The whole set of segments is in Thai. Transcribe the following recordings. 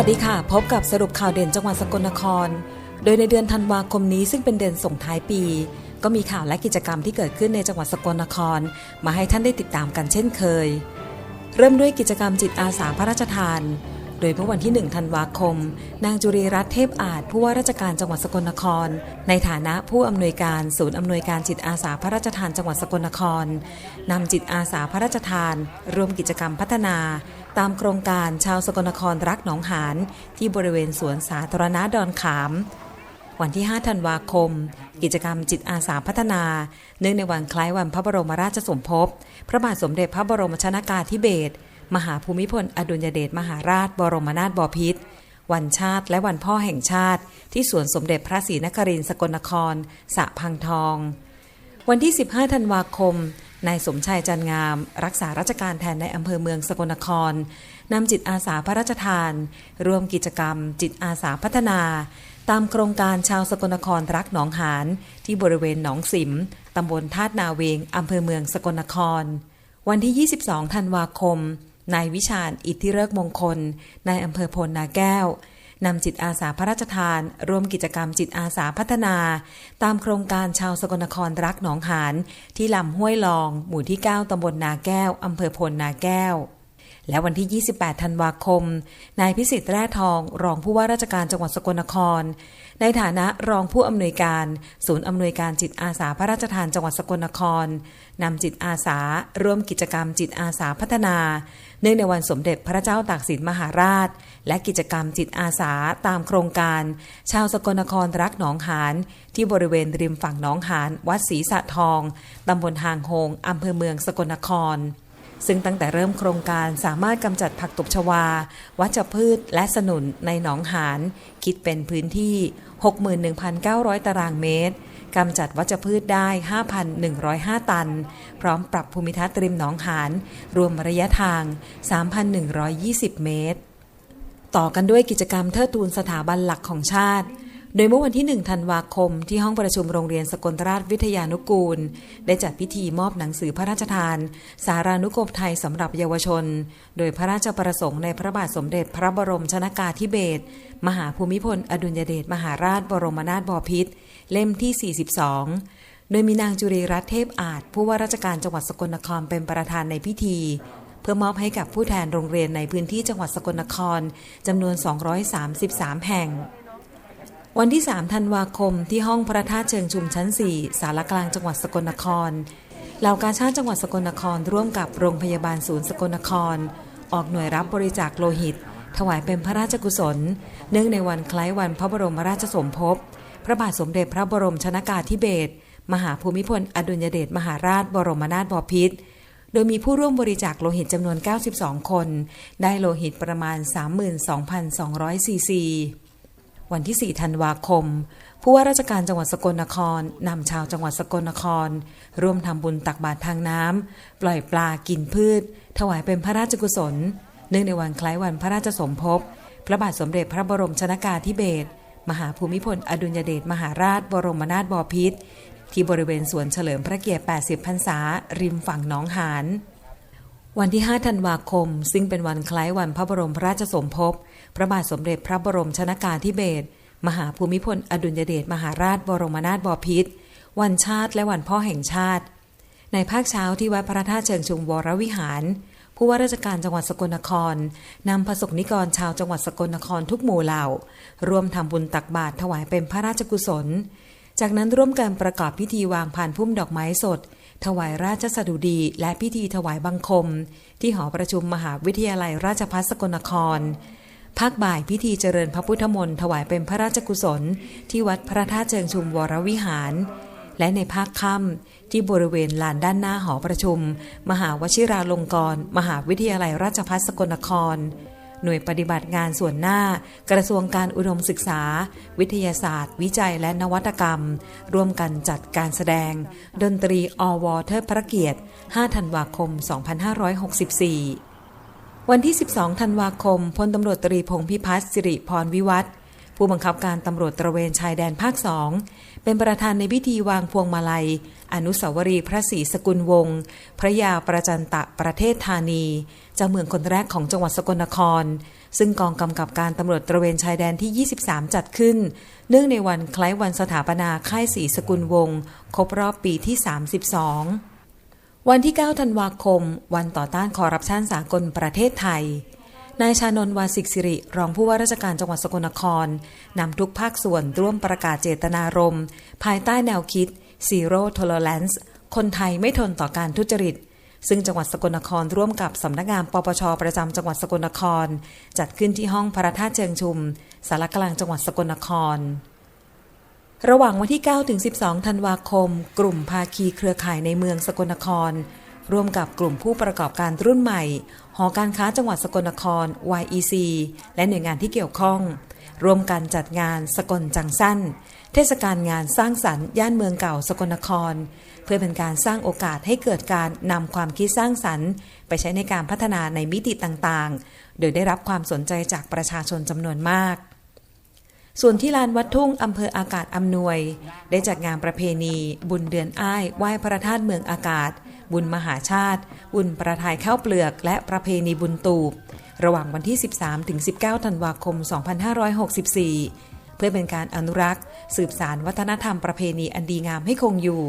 สวัสดีค่ะ พบกับสรุปข่าวเด่นจังหวัดสกลนคร โดยในเดือนธันวาคมนี้ซึ่งเป็นเดือนส่งท้ายปี ก็มีข่าวและกิจกรรมที่เกิดขึ้นในจังหวัดสกลนคร มาให้ท่านได้ติดตามกันเช่นเคย เริ่มด้วยกิจกรรมจิตอาสาพระราชทาน โดยเมื่อวันที่ 1 ธันวาคม นางจุรีรัตน์เทพอาจผู้ว่าราชการจังหวัดสกลนคร ในฐานะผู้อำนวยการศูนย์อำนวยการจิตอาสาพระราชทานจังหวัดสกลนครนำจิตอาสาพระราชทานรวมกิจกรรมพัฒนา ตามโครงการชาวสกลนครรักหนองหานที่บริเวณสวนสาธารณะดอนขาม วันที่ 5 ธันวาคม กิจกรรมจิตอาสาพัฒนา เนื่องในวันคล้ายวันพระบรมราชสมภพ พระบาทสมเด็จพระบรมชนากาธิเบศรมหาภูมิพลอดุลยเดชมหาราช บรมนาถบพิตรวันชาติและวันพ่อแห่งชาติ ที่สวนสมเด็จพระศรีนครินทร์สกลนครสะพังทอง วันที่ 15 ธันวาคม นายสมชายจันงาม รักษาราชการแทนในอำเภอเมืองสกลนครนำจิตอาสาพระราชทาน ร่วมกิจกรรม จิตอาสาพัฒนา ตามโครงการชาวสกลนครรักหนองหาน ที่บริเวณหนองสิมตำบลธาตนาเวงอำเภอเมืองสกลนคร วันที่ 22 ธันวาคมนายวิชาญอิทธิเริกมงคลนายอำเภอพลนาแก้ว นำจิตอาสาพระราชทาน ร่วมกิจกรรมจิตอาสาพัฒนา ตามโครงการชาวสกลนครรักหนองหานที่ลำห้วยลอง หมู่ที่ 9 ตำบลนาแก้ว อำเภอพลนาแก้ว และวันที่ 28 ธันวาคม นายพิสิทธิ์แร่ทอง รองผู้ว่าราชการจังหวัดสกลนคร ในฐานะรองผู้อำนวยการ ศูนย์อำนวยการจิตอาสาพระราชทานจังหวัดสกลนครนำจิตอาสา ร่วมกิจกรรมจิตอาสาพัฒนา เนื่องในวันสมเด็จพระเจ้าตากสินมหาราช และกิจกรรมจิตอาสาตามโครงการ ชาวสกลนครรักหนองหานที่บริเวณริมฝั่งหนองหานวัดศรีสะทองตำบลหางโฮงอำเภอเมืองสกลนคร ซึ่งตั้งแต่เริ่มโครงการสามารถกำจัดผักตบชวา วัชพืชและสนุนในหนองหาน คิดเป็นพื้นที่ 61,900 ตารางเมตรกำจัดวัชพืชได้ 5,105 ตัน พร้อมปรับภูมิทัศน์ริมหนองหาน รวมระยะทาง 3,120 เมตร ต่อกันด้วยกิจกรรมเทิดทูนสถาบันหลักของชาติ โดยเมื่อวันที่ 1 ธันวาคม ที่ห้องประชุมโรงเรียนสกลราชวิทยานุกูล ได้จัดพิธีมอบหนังสือพระราชทาน สารานุกรมไทยสำหรับเยาวชน โดยพระราชประสงค์ในพระบาทสมเด็จพระบรมชนากาธิเบศรมหาภูมิพล อดุลยเดชมหาราชบรมนาถบพิตรเล่มที่ 42 โดยมีนางจุรีรัตน์เทพอาจ ผู้ว่าราชการจังหวัดสกลนครเป็นประธานในพิธี เพื่อมอบให้กับผู้แทนโรงเรียนในพื้นที่จังหวัดสกลนครจำนวน 233 แห่ง วันที่ 3 ธันวาคมที่ห้องพระธาตุเชิงชุมชั้น 4 สารกลางจังหวัดสกลนครเหล่ากาชาติจังหวัดสกลนครร่วมกับโรงพยาบาลศูนย์สกลนคร ออกหน่วยรับบริจาคโลหิต ถวายเป็นพระราชกุศล เนื่องในวันคล้ายวันพระบรมราชสมภพ พระบาทสมเด็จพระบรมชนากาธิเบศรมหาภูมิพลอดุลยเดชมหาราชบรมนาถบพิตรโดยมีผู้ร่วมบริจาคโลหิตจำนวน 92 คน ได้โลหิตประมาณ 32,200ซีซี วันที่ 4 ธันวาคม ผู้ว่าราชการจังหวัดสกลนครนำชาวจังหวัดสกลนคร ร่วมทำบุญตักบาตรทางน้ำปล่อยปลากินพืช ถวายเป็นพระราชกุศล เนื่องในวันคล้ายวันพระราชสมภพ พระบาทสมเด็จพระบรมชนากาธิเบศรมหาภูมิพลอดุลยเดชมหาราชบรมนาถบพิตรที่บริเวณสวนเฉลิมพระเกียรติ 80 พรรษา ริมฝั่งหนองหาน วันที่ 5 ธันวาคม ซึ่งเป็นวันคล้ายวันพระบรมราชสมภพ พระบาทสมเด็จพระบรมชนากาธิเบศรมหาภูมิพลอดุลยเดชมหาราชบรมนาถบพิตรวันชาติและวันพ่อแห่งชาติ ในภาคเช้าที่วัดพระธาตุเชิงชุมวรวิหาร ผู้ว่าราชการจังหวัดสกลนครนำประสบนิกรชาวจังหวัดสกลนครทุกหมู่เหล่า ร่วมทำบุญตักบาตรถวายเป็นพระราชกุศล จากนั้นร่วมกันประกอบพิธีวางผ่านพุ่มดอกไม้สด ถวายราชสดุดีและพิธีถวายบังคม ที่หอประชุมมหาวิทยาลัยราชภัฏสกลนคร ภาคบ่ายพิธีเจริญพระพุทธมนต์ถวายเป็นพระราชกุศล ที่วัดพระธาตุเชิงชุมวรวิหาร และในภาคค่ำที่บริเวณลานด้านหน้าหอประชุม มหาวชิราลงกรณ์มหาวิทยาลัยราชภัฏสกลนคร หน่วยปฏิบัติงานส่วนหน้า กระทรวงการอุดมศึกษา วิทยาศาสตร์ วิจัยและนวัตกรรม ร่วมกันจัดการแสดง ดนตรีอวเทิดพระเกียรติ 5 ธันวาคม 2564 วันที่ 12 ธันวาคม พลตำรวจตรีพงษ์พิพัฒน์สิริพรวิวัฒน์ผู้บังคับการตำรวจตระเวนชายแดนภาคสองเป็นประธานในพิธีวางพวงมาลัย อนุสาวรีย์พระศรีสกุลวงศ์พระยาประจันตะประเทศธานีเจ้าเมืองคนแรกของจังหวัดสกลนคร ซึ่งกองกำกับการตำรวจตระเวนชายแดนที่ 23 จัดขึ้น เนื่องในวันคล้ายวันสถาปนาค่ายศรีสกุลวงศ์ครบรอบปีที่ 32 วันที่ 9 ธันวาคม วันต่อต้านคอร์รัปชันสากลประเทศไทย นายชานนท์วาสิกสิริ รองผู้ว่าราชการจังหวัดสกลนคร นำทุกภาคส่วนร่วมประกาศเจตนารมณ์ ภายใต้แนวคิด Zero Tolerance คนไทยไม่ทนต่อการทุจริต ซึ่งจังหวัดสกลนครร่วมกับสำนักงานปปชประจำจังหวัดสกลนคร จัดขึ้นที่ห้องพระธาตุเชิงชุมสารกลางจังหวัดสกลนคร ระหว่างวันที่ 9 ถึง 12 ธันวาคม กลุ่มภาคีเครือข่ายในเมืองสกลนคร ร่วมกับกลุ่มผู้ประกอบการรุ่นใหม่ หอการค้าจังหวัดสกลนคร YEC และหน่วยงานที่เกี่ยวข้อง ร่วมกันจัดงานสกลจังสั้น เทศกาลงานสร้างสรรค์ย่านเมืองเก่าสกลนคร เพื่อเป็นการสร้างโอกาสให้เกิดการนำความคิดสร้างสรรค์ ไปใช้ในการพัฒนาในมิติต่างๆ โดยได้รับความสนใจจากประชาชนจำนวนมาก ส่วนที่ลานวัดทุ่งอำเภออากาศอำนวย ได้จัดงานประเพณี บุญเดือนอ้ายไหว้พระธาตุเมืองอากาศ บุญมหาชาติ บุญประทายข้าวเปลือก และประเพณีบุญตูบ ระหว่างวันที่ 13ถึง19 ธันวาคม 2564 เพื่อเป็นการอนุรักษ์ สืบสารวัฒนธรรมประเพณีอันดีงามให้คงอยู่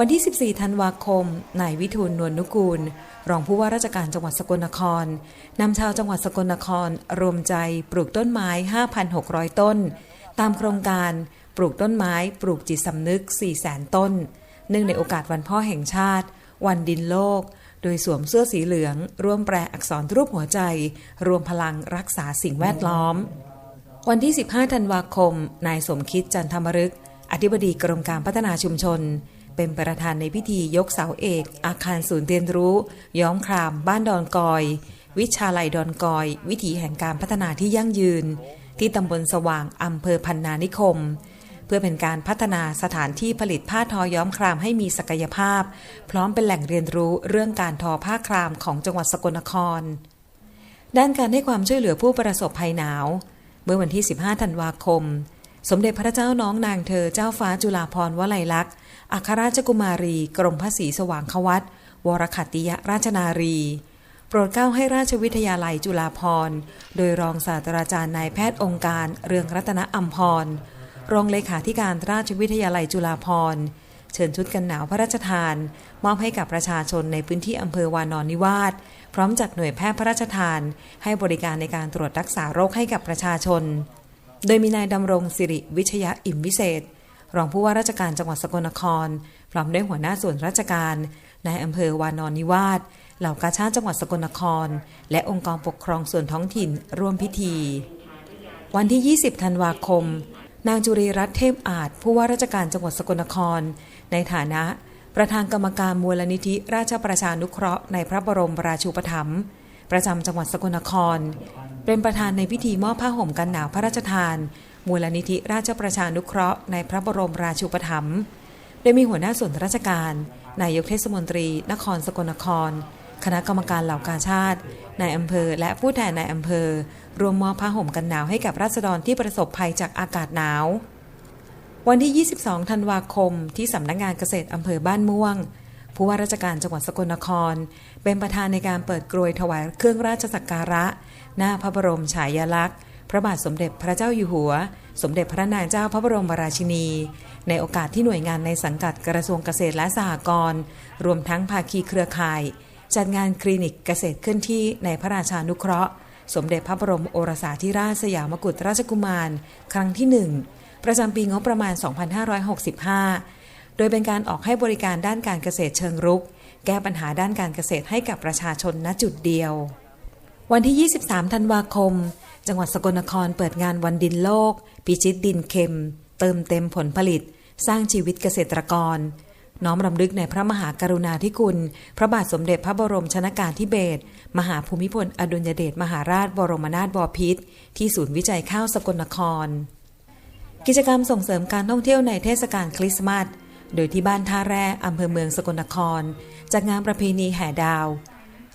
วันที่ 14 ธันวาคม นายวิทูลนวลนุกูล รองผู้ว่าราชการจังหวัดสกลนคร นำชาวจังหวัดสกลนคร รวมใจปลูกต้นไม้ 5,600 ต้น ตามโครงการปลูกต้นไม้ปลูกจิตสำนึก 400,000 ต้น เนื่องในโอกาสวันพ่อแห่งชาติ วันดินโลก โดยสวมเสื้อสีเหลือง ร่วมแปลอักษรรูปหัวใจ รวมพลังรักษาสิ่งแวดล้อม วันที่ 15 ธันวาคม นายสมคิดจันทมรึก อธิบดีกรมการพัฒนาชุมชน เป็นประธานในพิธียกเสาเอก อาคารศูนย์เรียนรู้ ย้อมคราม บ้านดอนกอย วิชาลัยดอนกอย วิถีแห่งการพัฒนาที่ยั่งยืน ที่ตำบลสว่างอำเภอพันนานิคม เพื่อเป็นการพัฒนาสถานที่ผลิตผ้าทอย้อมครามให้มีศักยภาพ พร้อมเป็นแหล่งเรียนรู้เรื่องการทอผ้าครามของจังหวัดสกลนคร ด้านการให้ความช่วยเหลือผู้ประสบภัยหนาว เมื่อวันที่ 15 ธันวาคม สมเด็จพระเจ้าน้องนางเธอเจ้าฟ้าจุฬาภรณ์วลัยลักษณ์ อัครราชกุมารี กรมพระศรีสว่างควัตวรขัตติยราชนารี โปรดเกล้าให้ราชวิทยาลัยจุฬาภรณ์โดยรองศาสตราจารย์นายแพทย์องค์การเรืองรัตนอัมพร รองเลขาธิการราชวิทยาลัยจุฬาภรณ์เชิญชุดกันหนาวพระราชทาน มอบให้กับประชาชนในพื้นที่อำเภอวานอนนิวาสพร้อมจัดหน่วยแพทย์พระราชทาน ให้บริการในการตรวจรักษาโรคให้กับประชาชน โดยมีนายดำรงสิริวิชยะอิ่มวิเศษ รองผู้ว่าราชการจังหวัดสกลนคร พร้อมด้วยหัวหน้าส่วนราชการนายอำเภอวานอนนิวาสเหล่ากาชาติจังหวัดสกลนคร และองค์กรปกครองส่วนท้องถิ่นร่วมพิธี วันที่ 20 ธันวาคม นางจุรีรัตน์เทพอาจ ผู้ว่าราชการจังหวัดสกลนคร ในฐานะ ประธานกรรมการมูลนิธิราชประชานุเคราะห์ในพระบรมราชูปถัมภ์ประจำจังหวัดสกลนคร เป็นประธานในพิธีมอบผ้าห่มกันหนาวพระราชทาน มูลนิธิราชประชานุเคราะห์ในพระบรมราชูปถัมภ์โดยมีหัวหน้าส่วนราชการ นายกเทศมนตรี นครสกลนคร คณะกรรมการเหล่ากาชาตินายอำเภอ และผู้แทนนายอำเภอ รวมมอบผ้าห่มกันหนาวให้กับราษฎรที่ประสบภัยจากอากาศหนาว วันที่ 22 ธันวาคม ที่สำนักงงานเกษตรอำเภอบ้านม่วงผู้ว่าราชการจังหวัดสกลนคร เป็นประธานในการเปิดกรวยถวายเครื่องราชสักการะ หน้าพระบรมฉายาลักษณ์ พระบาทสมเด็จพระเจ้าอยู่หัว สมเด็จพระนางเจ้าพระบรมราชินี ในโอกาสที่หน่วยงานในสังกัดกระทรวงเกษตรและสหกรณ์รวมทั้งภาคีเครือข่าย จัดงานคลินิกเกษตรเคลื่อนที่ในพระราชานุเคราะห์ สมเด็จพระบรมโอรสาธิราชสยามกุฎราชกุมาร ครั้งที่หนึ่งประจำปีงบประมาณ 2565 โดยเป็นการออกให้บริการด้านการเกษตรเชิงรุก แก้ปัญหาด้านการเกษตรให้กับประชาชนณจุดเดียว วันที่ 23 ธันวาคม จังหวัดสกลนครเปิดงานวันดินโลก พิชิตดินเค็ม เติมเต็มผลผลิต สร้างชีวิตเกษตรกร น้อมรำลึกในพระมหากรุณาธิคุณ พระบาทสมเด็จพระบรมชนากาธิเบศรมหาภูมิพลอดุลยเดชมหาราชบรมนาถบพิตรที่ศูนย์วิจัยข้าวสกลนคร กิจกรรมส่งเสริมการท่องเที่ยวในเทศกาลคริสต์มาสโดยที่บ้านท่าแร่อำเภอเมืองสกลนครจัดงานประเพณีแห่ดาว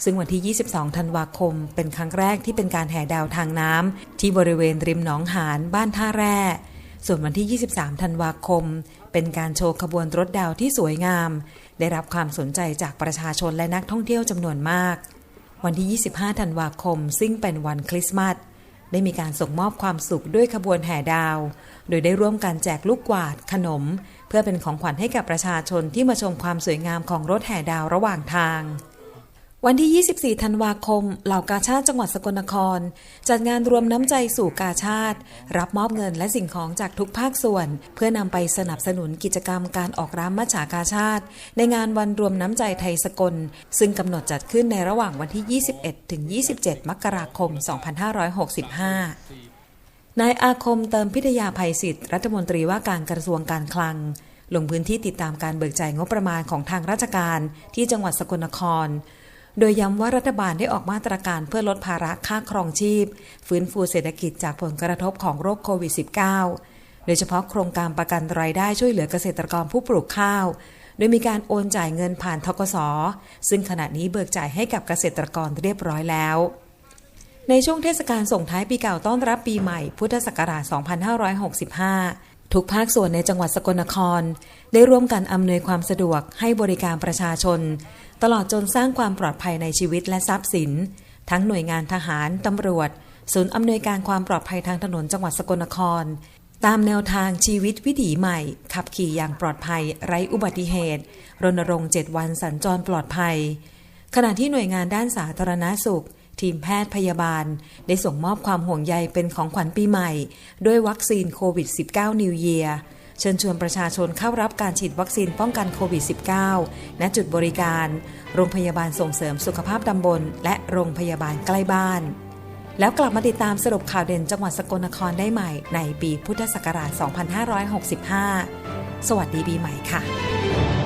ซึ่งวันที่ 22 ธันวาคม เป็นครั้งแรกที่เป็นการแห่ดาวทางน้ำที่บริเวณริมหนองหานบ้านท่าแร่ ส่วนวันที่ 23 ธันวาคม เป็นการโชว์ขบวนรถดาวที่สวยงาม ได้รับความสนใจจากประชาชนและนักท่องเที่ยวจำนวนมาก วันที่ 25 ธันวาคม ซึ่งเป็นวันคริสต์มาสได้มีการส่งมอบความสุขด้วยขบวนแห่ดาว โดยได้ร่วมกันแจกลูกกวาดขนม เพื่อเป็นของขวัญให้กับประชาชนที่มาชมความสวยงามของรถแห่ดาวระหว่างทาง วันที่ 24 ธันวาคม เหล่ากาชาติจังหวัดสกลนคร จัดงานรวมน้ำใจสู่กาชาติ รับมอบเงินและสิ่งของจากทุกภาคส่วน เพื่อนำไปสนับสนุนกิจกรรมการออกร้านมัจฉากาชาติ ในงานวันรวมน้ำใจไทยสกล ซึ่งกำหนดจัดขึ้นในระหว่างวันที่ 21 ถึง 27 มกราคม 2565 นายอาคมเติมพิทยาภัยศิษย์รัฐมนตรีว่าการกระทรวงการคลังลงพื้นที่ติดตามการเบิกจ่ายงบประมาณของทางราชการที่จังหวัดสกลนคร โดยย้ำว่ารัฐบาลได้ออกมาตรการเพื่อลดภาระค่าครองชีพ ฟื้นฟูเศรษฐกิจจากผลกระทบของโรคโควิด -19 โดยเฉพาะโครงการประกันรายได้ช่วยเหลือเกษตรกรผู้ปลูกข้าว โดยมีการโอนจ่ายเงินผ่านทกส ซึ่งขณะนี้เบิกจ่ายให้กับเกษตรกรเรียบร้อยแล้ว ในช่วงเทศกาลส่งท้ายปีเก่าต้อนรับปีใหม่ พุทธศักราช 2565ทุกภาคส่วนในจังหวัดสกลนคร ได้ร่วมกันอำนวยความสะดวกให้บริการประชาชน ตลอดจนสร้างความปลอดภัยในชีวิตและทรัพย์สิน ทั้งหน่วยงานทหาร ตำรวจ ศูนย์อำนวยการความปลอดภัยทางถนนจังหวัดสกลนคร ตามแนวทางชีวิตวิถีใหม่ ขับขี่อย่างปลอดภัย ไร้อุบัติเหตุ รณรงค์ 7 วันสัญจรปลอดภัย ขณะที่หน่วยงานด้านสาธารณาสุข ทีมแพทย์พยาบาล ได้ส่งมอบความห่วงใยเป็นของขวัญปีใหม่ ด้วยวัคซีนโควิด -19 New Year เชิญชวนประชาชนเข้ารับการฉีดวัคซีนป้องกันโควิด -19 ณจุดบริการ โรงพยาบาลส่งเสริมสุขภาพตำบล และโรงพยาบาลใกล้บ้าน แล้วกลับมาติดตามสรุปข่าวเด่นจังหวัดสกลนครได้ใหม่ในปีพุทธศักราช 2565 สวัสดีปีใหม่ค่ะ